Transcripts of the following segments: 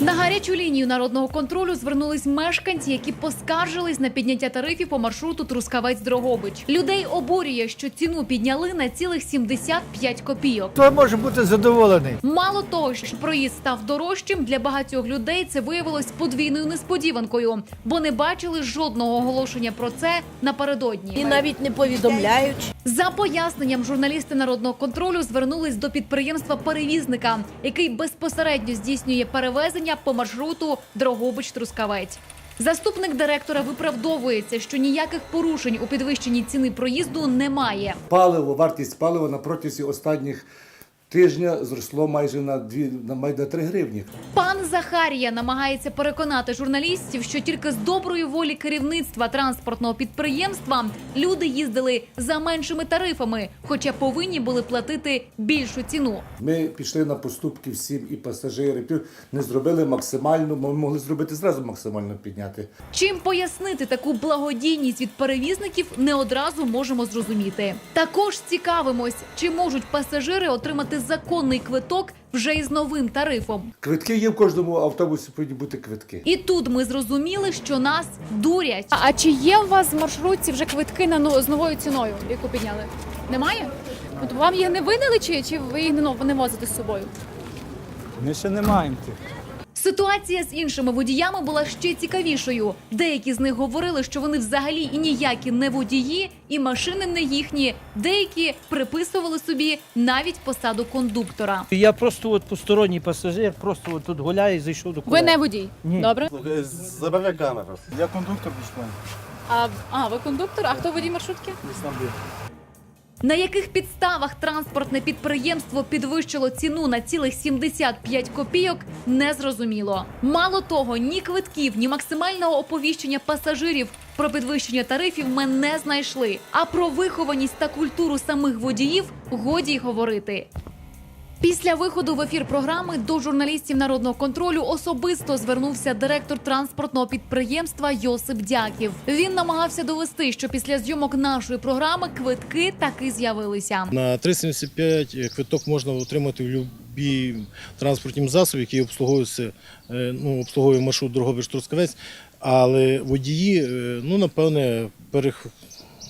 На гарячу лінію народного контролю звернулись мешканці, які поскаржились на підняття тарифів по маршруту Трускавець-Дрогобич. Людей обурює, що ціну підняли на цілих 75 копійок. Хто може бути задоволений? Мало того, що проїзд став дорожчим, для багатьох людей це виявилось подвійною несподіванкою, бо не бачили жодного оголошення про це напередодні. І навіть не повідомляють. За поясненням журналісти народного контролю звернулись до підприємства перевізника, який безпосередньо здійснює перевезення по маршруту Дрогобич-Трускавець. Заступник директора виправдовується, що ніяких порушень у підвищенні ціни проїзду немає. Паливо, вартість палива на протязі останніх тижня зросло майже на дві на майже на 3 гривні. Пан Захарія намагається переконати журналістів, що тільки з доброї волі керівництва транспортного підприємства люди їздили за меншими тарифами, хоча повинні були платити більшу ціну. Ми пішли на поступки всім і пасажири. Не зробили максимально. Ми могли зробити зразу максимально підняти. Чим пояснити таку благодійність від перевізників, не одразу можемо зрозуміти. Також цікавимось, чи можуть пасажири отримати законний квиток вже із новим тарифом. Квитки є в кожному автобусі. Повинні бути квитки. І тут ми зрозуміли, що нас дурять. А, а чи є у вас в маршрутці вже квитки на з новою ціною, яку підняли? Немає? От вам їх не видали, чи, чи ви їх не, но- не возите з собою? Ми ще не маємо тих. Ситуація з іншими водіями була ще цікавішою. Деякі з них говорили, що вони взагалі і ніякі не водії, і машини не їхні. Деякі приписували собі навіть посаду кондуктора. Я просто от посторонній пасажир, просто от тут гуляю і зайшов до Ви не водій. Ні. Добре? Забавляй камеру. Я кондуктор пішла. А, а ви кондуктор? А хто водій маршрутки? На яких підставах транспортне підприємство підвищило ціну на цілих 75 копійок, не зрозуміло. Мало того, ні квитків, ні максимального оповіщення пасажирів про підвищення тарифів ми не знайшли. А про вихованість та культуру самих водіїв годі й говорити. Після виходу в ефір програми до журналістів народного контролю особисто звернувся директор транспортного підприємства Йосип Дяків. Він намагався довести, що після зйомок нашої програми квитки таки з'явилися. На 375 квиток можна отримати в будь-якій транспортному засобі, який обслуговується, е, ну, обслуговує маршрут Дрогобич-Трускавець, але водії, е, ну, напевне, перех...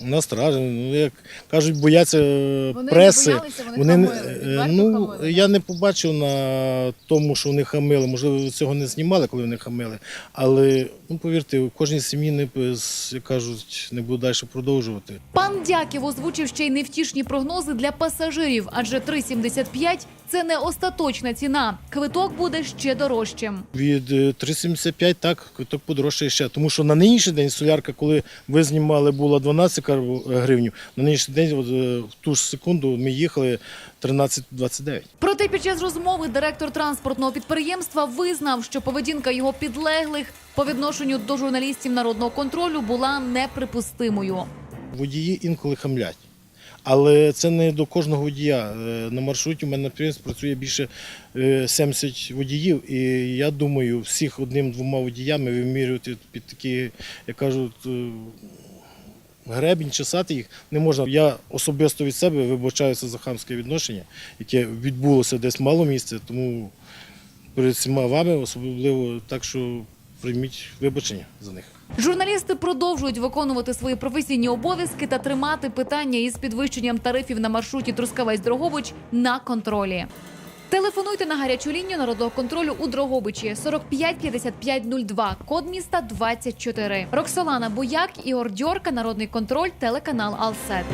Настражені, ну, як кажуть, бояться е, Вони преси. боялися, вони не- хамили, е, ну, хамили, я не побачив на тому, що вони хамили. Можливо, цього не знімали, коли вони хамили. Але ну, повірте, в кожній сім'ї не як кажуть, не буду далі продовжувати. Пан Дяків озвучив ще й невтішні прогнози для пасажирів, адже 3,75 – це не остаточна ціна. Квиток буде ще дорожчим. Від е, 3,75 так, квиток подорожчає ще. Тому що на нинішній день солярка, коли ви знімали, була 12 кар- гривень, на нинішній день, от, е, в ту ж секунду, ми їхали 13,29. Проте під час розмови директор транспортного підприємства визнав, що поведінка його підлеглих по відношенню до журналістів народного контролю була неприпустимою. Водії інколи хамлять. Але це не до кожного водія. Е, На маршруті у мене на підприємстві працює більше е, 70 водіїв, і я думаю, всіх одним-двома водіями вимірювати під такі, як кажуть, е, гребінь, чесати їх не можна. Я особисто від себе вибачаюся за хамське відношення, яке відбулося десь мало місця, тому перед всіма вами особливо так, що прийміть вибачення за них. Журналісти продовжують виконувати свої професійні обов'язки та тримати питання із підвищенням тарифів на маршруті Трускавець-Дрогобич на контролі. Телефонуйте на гарячу лінію народного контролю у Дрогобичі 45 55 02, код міста 24. Роксолана Буяк, Ігор Дьорка, Народний контроль, телеканал Алсет.